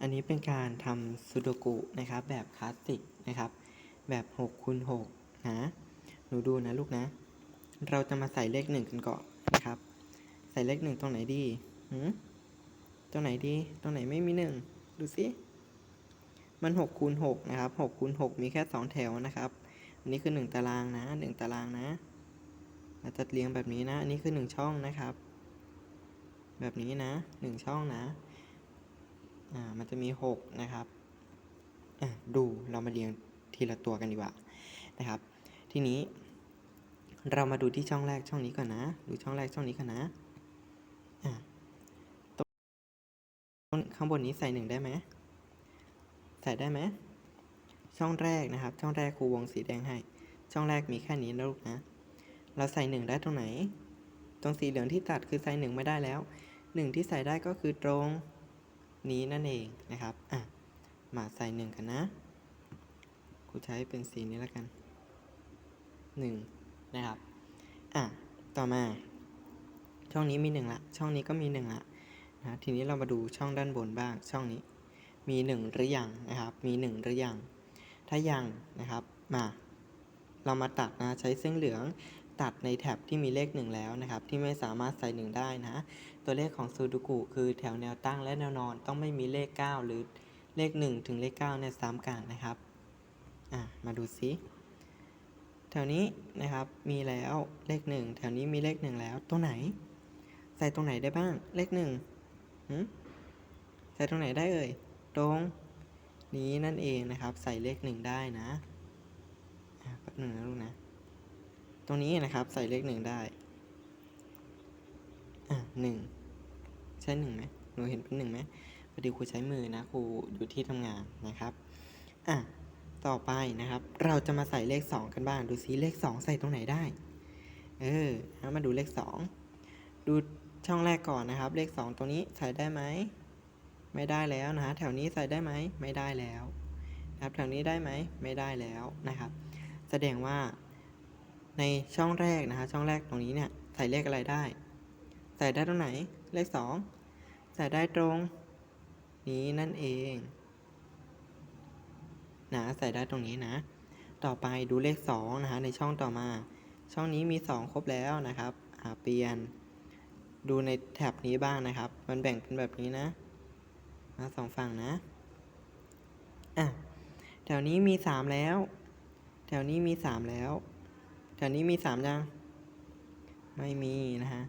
อันนี้เป็นการทำซูโดกุนะครับแบบคลาสสิกนะครับ แบบ6คูณ6นะ หนูดูนะลูกนะ เราจะมาใส่เลขหนึ่งกันก่อนนะครับ ใส่เลขหนึ่งตรงไหนดีหืมตรงไหนดี ตรงไหนไม่มีหนึ่งดูสิมัน6คูณ6นะครับ6คูณ6มีแค่ 2 แถวนะครับ อันนี้คือ 1 ตารางนะ 1 ตารางนะเราจะเรียงแบบนี้นะ อันนี้คือ 1 ช่องนะครับ แบบนี้นะ 1 ช่องนะ อ่ามันจะมี 6 นะครับอะดูเรามาเรียงทีละตัวกันดีกว่านะครับ ทีนี้เรามาดูที่ช่องแรกช่องนี้ก่อนนะ ดูช่องแรกช่องนี้ก่อนนะอะตรงข้างบนนี้ใส่หนึ่งได้ไหมใส่ได้ไหมช่องแรกนะครับ ช่องแรกครูวงสีแดงให้ ช่องแรกมีแค่นี้นะลูกนะ เราใส่หนึ่งได้ตรงไหน ตรงสีเหลืองที่ตัดคือใส่หนึ่งไม่ได้แล้วหนึ่งที่ใส่ได้ก็คือตรง นี้นั่นเองนะครับ อะ มาใส่หนึ่งกันนะครูใช้เป็นสีนี้แล้วกันหนึ่งนะครับ อะ ต่อมา ช่องนี้มีหนึ่งละ ช่องนี้ก็มีหนึ่งละนะทีนี้เรามาดูช่องด้านบนบ้าง ช่องนี้ มีหนึ่งหรือยังนะครับ มีหนึ่งหรือยัง ถ้ายังนะครับ มา เรามาตัดนะ ใช้เส้นเหลือง ตัดในแถบที่มีเลขหนึ่งแล้วนะครับ ที่ไม่สามารถใส่หนึ่งได้นะ ตัวเลขของซูดูกุคือแถวแนวตั้งและแนวนอนต้องไม่มีเลข 9 หรือเลข 1 ถึงเลข9เนี่ยซ้ำกันนะครับอะมาดูซิแถวนี้นะครับมีแล้วเลข 1 แถวนี้มีเลข 1 แล้วตัวไหน ใส่ตรงไหนได้บ้างเลข1หืมใส่ตรงไหนได้เอ่ยตรงนี้นั่นเองนะครับ ใส่เลข 1 ได้นะแป๊บหนึ่งนะลูกนะ รงนี้นะครับ ใส่เลข1ได้ อะหนึ่งใช่หนึ่งไหมหนูเห็นเป็นหนึ่งไหมพอดีครูใช้มือนะครูอยู่ที่ทำงานนะครับอะต่อไปนะครับ เราจะมาใส่เลข 2 กันบ้างดูซิเลข 2 ใส่ตรงไหนได้ เออมาดูเลข 2 ดูช่องแรกก่อนนะครับ เลข 2 ตรงนี้ใส่ได้ไหมไม่ได้แล้วนะฮะแถวนี้ใส่ได้ไหมไม่ได้แล้วนะครับแถวนี้ได้ไหมไม่ได้แล้วนะครับ แสดงว่า ในช่องแรกนะฮะช่องแรกตรงนี้เนี่ยใส่เลขอะไรได้ ใส่ได้ตรงไหนเลข 2 ใส่ได้ตรงนี้นั่นเองนะใส่ได้ตรงนี้นะ ต่อไปดูเลข2นะฮะในช่องต่อมา ช่องนี้มี 2 ครบแล้วนะครับอ่าเปลี่ยน ดูในแถบนี้บ้างนะครับ มันแบ่งเป็นแบบนี้นะ มาสองฝั่งนะอะแถวนี้มี 3 แล้ว แถวนี้มี 3 แล้ว ถวนี้มี3ยัง ไม่มีนะฮะ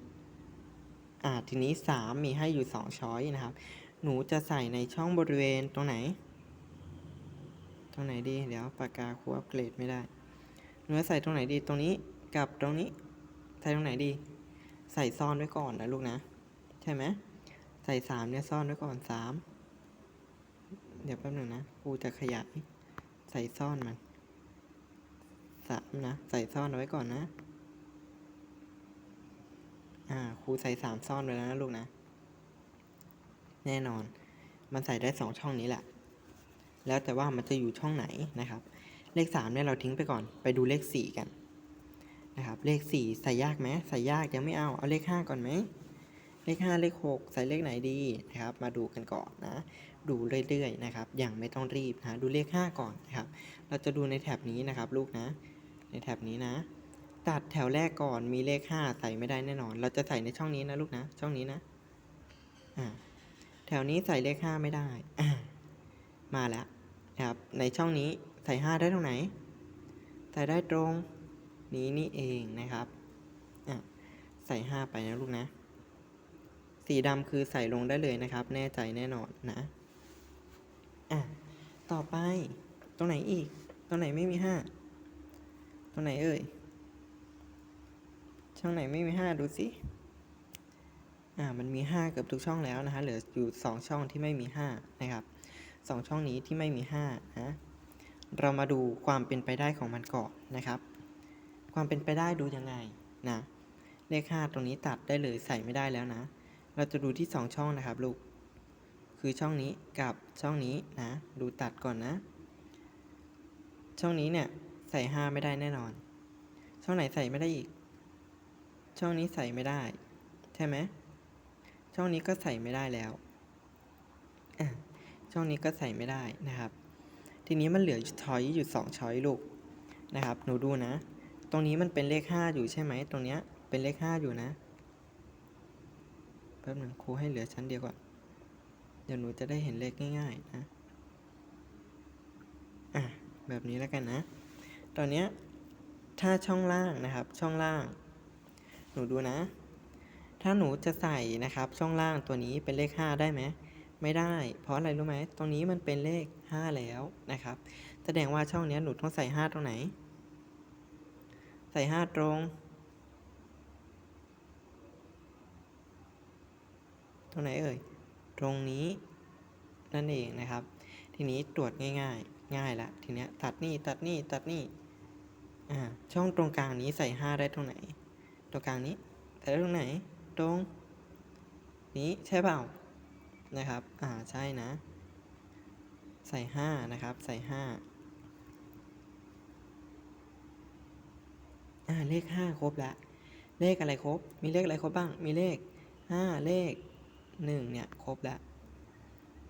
อ่าทีนี้3มีให้อยู่2ช้อยนะครับ หนูจะใส่ในช่องบริเวณตรงไหน ตรงไหนดี เดี๋ยวปากกาครูอัปเกรดไม่ได้ หนูจะใส่ตรงไหนดี ตรงนี้กับตรงนี้ ใส่ตรงไหนดี ใส่ซ่อนไว้ก่อนนะลูกนะ ใช่ไหม ใส่สามเนี่ยซ่อนไว้ก่อนสาม เดี๋ยวแป๊บหนึ่งนะครูจะขยาย ใส่ซ่อนมัน สามนะ ใส่ซ่อนเอาไว้ก่อนนะ อ่า ครูใส่สามซ่อนไว้แล้วนะลูกนะ แน่นอน มันใส่ได้สองช่องนี้แหละ แล้วแต่ว่ามันจะอยู่ช่องไหนนะครับ เลขสามเนี่ยเราทิ้งไปก่อน ไปดูเลขสี่กัน นะครับ เลขสี่ใส่ยากไหมใส่ยากยังไม่เอา เอาเลขห้าก่อนไหม เลขห้าเลขหกใส่เลขไหนดีนะครับ มาดูกันก่อนนะดูเรื่อยๆนะครับ อย่างไม่ต้องรีบนะ ดูเลขห้าก่อนนะครับ เราจะดูในแถบนี้นะครับ ลูกนะ ในแถบนี้นะ ตัดแถวแรกก่อนมีเลขห้าใส่ไม่ได้แน่นอน เราจะใส่ในช่องนี้นะลูกนะ ช่องนี้นะอ่าแถวนี้ใส่เลขห้าไม่ได้อ่ามาแล้วนะครับในช่องนี้ใส่ห้าได้ตรงไหน ใส่ได้ตรงนี้นี่เองนะครับอะใส่ห้าไปนะลูกนะ สีดำคือใส่ลงได้เลยนะครับ แน่ใจแน่นอนนะอะต่อไปตรงไหนอีก ตรงไหนไม่มีห้า ตรงไหนเอ่ย ช่องไหนไม่มีห้าดูสิ อ่า มันมีห้าเกือบทุกช่องแล้วนะฮะ เหลืออยู่สองช่องที่ไม่มีห้านะครับสองช่องนี้ที่ไม่มีห้านะ เรามาดูความเป็นไปได้ของมันก่อนนะครับ ความเป็นไปได้ดูยังไงนะ เลขห้าตรงนี้ตัดได้เลยใส่ไม่ได้แล้วนะ เราจะดูที่สองช่องนะครับลูก คือช่องนี้กับช่องนี้นะ ดูตัดก่อนนะ ช่องนี้เนี่ย ใส่ห้าไม่ได้แน่นอน ช่องไหนใส่ไม่ได้อีก ช่องนี้ใส่ไม่ได้ ใช่ไหมช่องนี้ก็ใส่ไม่ได้แล้วช่องนี้ก็ใส่ไม่ได้นะครับ ทีนี้มันเหลือช้อยอยู่สองช้อยลูกนะครับ หนูดูนะ ตรงนี้มันเป็นเลขห้าอยู่ใช่ไหม ตรงเนี้ยเป็นเลขห้าอยู่นะแป๊บหนึงครูให้เหลือชั้นเดียวก่อนเดี๋ยวหนูจะได้เห็นเลขง่ายๆนะ อะ แบบนี้แล้วกันนะ ตอนนี้ถ้าช่องล่างนะครับ ช่องล่าง หนูดูนะ ถ้าหนูจะใส่นะครับ ช่องล่างตัวนี้เป็นเลข 5 ได้ไหมไม่ได้ เพราะอะไรรู้ไหมตรงนี้มันเป็นเลข 5 แล้วนะครับ แสดงว่าช่องนี้หนูต้องใส่ 5 ตรงไหน ใส่ 5 ตรง ตรงไหนเอ่ย ตรงนี้นั่นเองนะครับ ทีนี้ตรวจง่าย ๆ ง่ายละทีเนี้ยตัดนี่ตัดนี่ตัดนี่ อ่าช่องตรงกลางนี้ใส่5ได้ตรงไหน ตรงกลางนี้ใส่ได้ตรงไหน ตรง นี้ใช่เปล่านะครับ อ่าใช่นะ ใส่5นะครับ ใส่5อ่าเลข5ครบแล้วเลขอะไรครบ มีเลขอะไรครบบ้าง มีเลข5เลข1เนี่ยครบแล้ว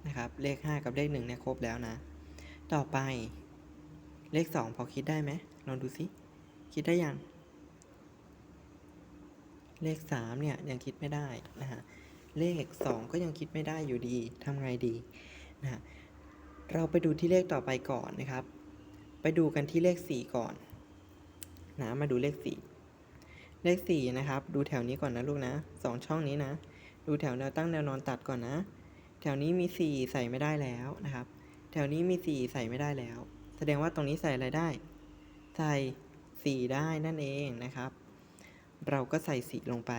นะครับ เลข5กับเลข1เนี่ยครบแล้วนะ ต่อไปเลข2พอคิดได้ไหม ลองดูสิ คิดได้ยัง เลข 3 เนี่ย ยังคิดไม่ได้นะฮะ เลข 2 ก็ยังคิดไม่ได้อยู่ดีทำไงดีนะฮะเราไปดูที่เลขต่อไปก่อนนะครับ ไปดูกันที่เลข 4 ก่อนนะมาดูเลข 4 เลข 4 นะครับ ดูแถวนี้ก่อนนะลูกนะสองช่องนี้นะ ดูแถวแนวตั้งแนวนอนตัดก่อนนะ แถวนี้มี 4 ใส่ไม่ได้แล้วนะครับ แถวนี้มี 4 ใส่ไม่ได้แล้ว แสดงว่าตรงนี้ใส่อะไรได้ ใส่4ได้นั่นเองนะครับ เราก็ใส่สีลงไป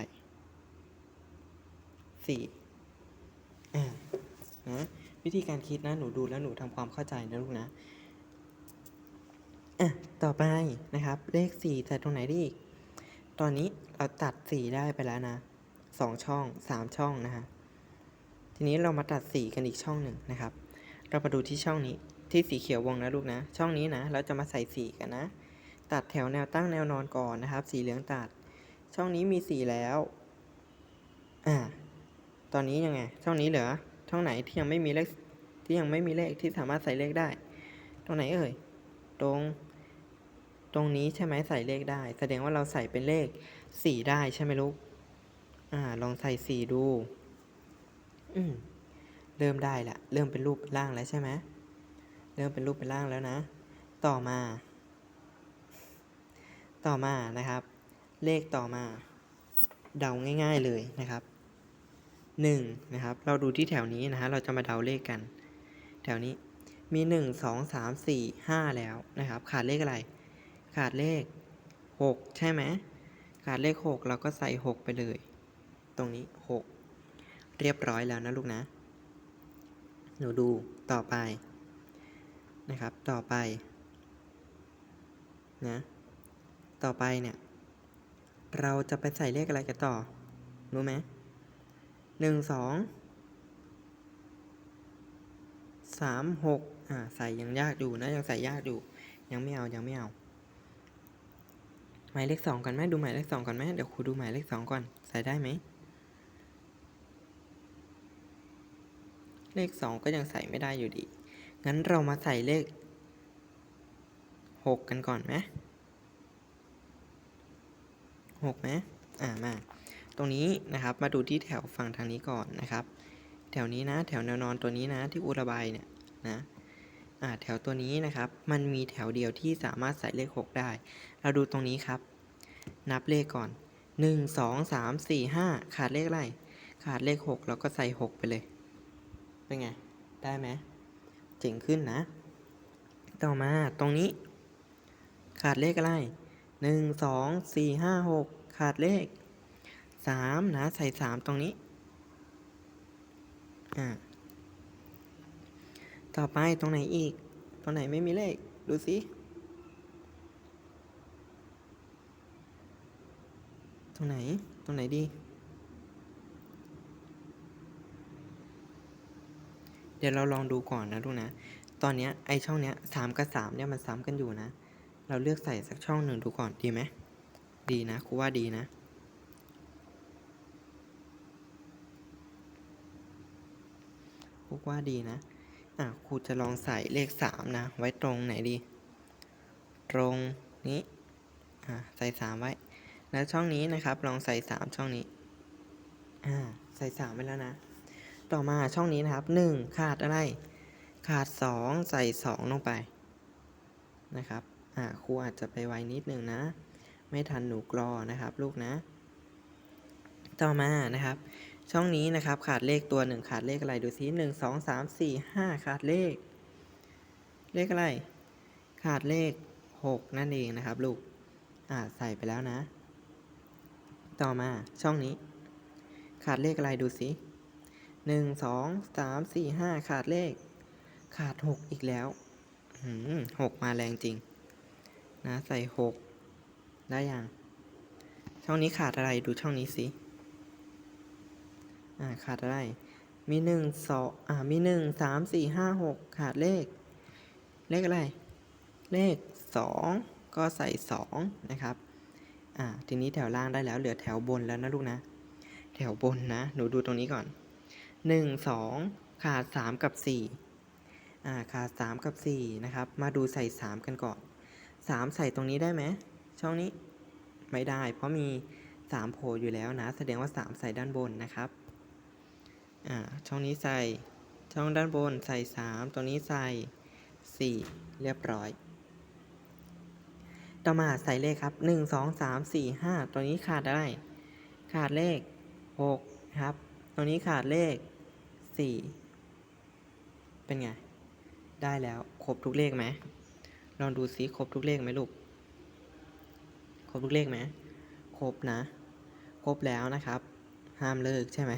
สีอ่านะวิธีการคิดนะหนูดูแล้วหนูทำความเข้าใจนะลูกนะอะต่อไปนะครับ เลขสี่ใส่ตรงไหนได้อีกตอนนี้เราตัดสีได้ไปแล้วนะสองช่องสามช่องนะฮะทีนี้เรามาตัดสีกันอีกช่องหนึ่งนะครับ เรามาดูที่ช่องนี้ที่สีเขียววงนะลูกนะ ช่องนี้นะ เราจะมาใส่สีกันนะ ตัดแถวแนวตั้งแนวนอนก่อนนะครับ สีเหลืองตัด ช่องนี้มีสีแล้ว อ่า ตอนนี้ยังไง ช่องนี้เหลือ ช่องไหนที่ยังไม่มีเลข ที่ยังไม่มีเลขที่สามารถใส่เลขได้ ตรงไหนเอ่ย ตรง ตรงนี้ใช่ไหมใส่เลขได้ แสดงว่าเราใส่เป็นเลขสี่ได้ใช่ไหมลูก อ่า ลองใส่สี่ดู อืม เริ่มได้ละ เริ่มเป็นรูปเป็นร่างแล้วใช่ไหมเริ่มเป็นรูปเป็นร่างแล้วนะ ต่อมา ต่อมานะครับ เลขต่อมา เดาง่าย ๆเลยนะครับหนึ่งนะครับ เราดูที่แถวนี้นะฮะเราจะมาเดาเลขกัน แถวนี้มีหนึ่งสองสามสี่ห้าแล้วนะครับ ขาดเลขอะไร ขาดเลขหกใช่ไหมขาดเลขหกเราก็ใส่หกไปเลย ตรงนี้หกเรียบร้อยแล้วนะลูกนะ หนูดูต่อไปนะครับ ต่อไปนะ ต่อไปเนี่ย เราจะไปใส่เลขอะไรกันต่อ รู้ไหมหนึ่งสองสามหกอ่า ใส่ยังยากอยู่นะ ยังใส่ยากอยู่ ยังไม่เอา ยังไม่เอา หมายเลขสองกันไหมดูหมายเลขสองก่อนไหมเดี๋ยวครูดูหมายเลขสองก่อน ใส่ได้ไหม เลขสองก็ยังใส่ไม่ได้อยู่ดี งั้นเรามาใส่เลขหกกันก่อนไหม หกไหมอ่ามาตรงนี้นะครับมาดูที่แถวฝั่งทางนี้ก่อนนะครับ แถวนี้นะ แถวแนวนอนตัวนี้นะที่อุระบายเนี่ยนะอ่าแถวตัวนี้นะครับ มันมีแถวเดียวที่สามารถใส่เลข 6 ได้ เราดูตรงนี้ครับ นับเลขก่อน 1 2 3 4 5 ขาดเลขอะไร ขาดเลข 6 เราก็ใส่ 6 ไปเลย เป็นไง ได้ไหมเจ๋งขึ้นนะ ต่อมาตรงนี้ ขาดเลขอะไร 1 2 4 5 6ขาดเลข3นะใส่3ตรงนี้ อ่า ต่อไปตรงไหนอีก ตรงไหนไม่มีเลข ดูสิ ตรงไหน ตรงไหนดี เดี๋ยวเราลองดูก่อนนะลูกนะ ตอนเนี้ยไอช่องเนี้ยสามกับสามเนี่ยมันซ้ำกันอยู่นะ เราเลือกใส่สักช่องหนึ่งดูก่อนดีไหม ดีนะครูว่าดีนะ ครูว่าดีนะ อะครูจะลองใส่เลขสามนะ ไว้ตรงไหนดี ตรงนี้ อ่าใส่สามไว้ แล้วช่องนี้นะครับ ลองใส่สามช่องนี้ อ่า ใส่สามไว้แล้วนะ ต่อมาช่องนี้นะครับหนึ่งขาดอะไร ขาดสองใส่สองลงไปนะครับ อ่าครูอาจจะไปไวนิดนึงนะ ไม่ทันหนูกรอนะครับ ลูกนะ ต่อมานะครับ ช่องนี้นะครับขาดเลขตัวหนึ่งขาดเลขอะไรดูซิหนึ่งสองสามสี่ห้าขาดเลข เลขอะไร ขาดเลขหกนั่นเองนะครับ ลูกอ่าใส่ไปแล้วนะ ต่อมาช่องนี้ ขาดเลขอะไรดูสิหนึ่งสองสามสี่ห้าขาดเลข ขาดหกอีกแล้วหืมหกมาแรงจริง นะใส่หกได้ยังช่องนี้ขาดอะไรดูช่องนี้สิอ่าขาดอะไร มีหนึ่งสองอ่ามีหนึ่งสามสี่ห้าหกขาดเลข เลขอะไร เลขสองก็ใส่สองนะครับอ่าทีนี้แถวล่างได้แล้วเหลือแถวบนแล้วนะลูกนะ แถวบนนะ หนูดูตรงนี้ก่อนหนึ่งสองขาดสามกับสี่อ่าขาดสามกับสี่นะครับ มาดูใส่สามกันก่อน สามใส่ตรงนี้ได้ไหมช่องนี้ไม่ได้ เพราะมีสามโผล่อยู่แล้วนะ แสดงว่าสามใส่ด้านบนนะครับอ่าช่องนี้ใส่ช่องด้านบนใส่สามตรงนี้ใส่สี่เรียบร้อย ต่อมาใส่เลขครับหนึ่งสองสามสี่ห้าตัวนี้ขาดอะไร ขาดเลขหกครับ ตัวนี้ขาดเลขสี่เป็นไง ได้แล้ว ครบทุกเลขไหม ลองดูซิครบทุกเลขไหมลูก ครบทุกเลขไหมครบนะ ครบแล้วนะครับ ห้ามเลิกใช่ไหม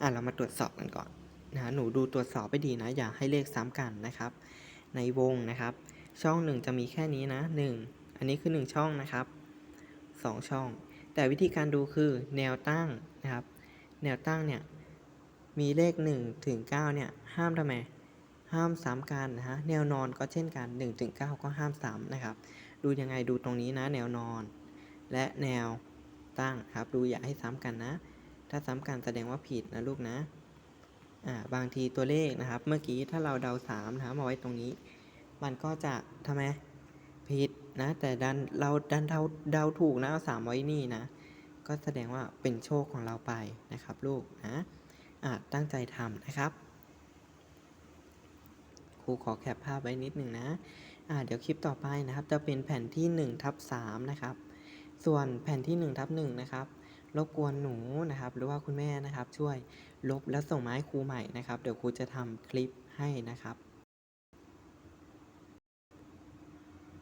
อะเรามาตรวจสอบกันก่อนนะหนูดูตรวจสอบไปดีนะ อย่าให้เลขซ้ำกันนะครับ ในวงนะครับ ช่องหนึ่งจะมีแค่นี้นะหนึ่งอันนี้คือหนึ่งช่องนะครับสองช่อง แต่วิธีการดูคือแนวตั้งนะครับ แนวตั้งเนี่ยมีเลข 1 ถึง 9 เนี่ย ห้ามทำไม ห้ามซ้ำกันนะฮะแนวนอนก็เช่นกัน1ถึง9ก็ห้ามซ้ำนะครับ ดูยังไงดูตรงนี้นะ แนวนอน และแนวตั้งครับ ดูอย่าให้ซ้ำกันนะ ถ้าซ้ำกันแสดงว่าผิดนะลูกนะอ่าบางทีตัวเลขนะครับ เมื่อกี้ถ้าเราเดา3นะครับมาไว้ตรงนี้ มันก็จะทำไมผิดนะ แต่ดันเราดันเดาเดาถูกนะเอาสามไว้นี่นะ ก็แสดงว่าเป็นโชคของเราไปนะครับ ลูกนะอ่าตั้งใจทำนะครับ รูขอแคปภาพไว้นิดหนึ่งนะอ่าเดี๋ยวคลิปต่อไปนะครับ จะเป็นแผ่นที่1ทับ3นะครับ ส่วนแผ่นที่1ทับ1นะครับ รบกวนหนูนะครับ หรือว่าคุณแม่นะครับ ช่วยลบแล้วส่งมาให้ครูใหม่นะครับ เดี๋ยวครูจะทำคลิปให้นะครับ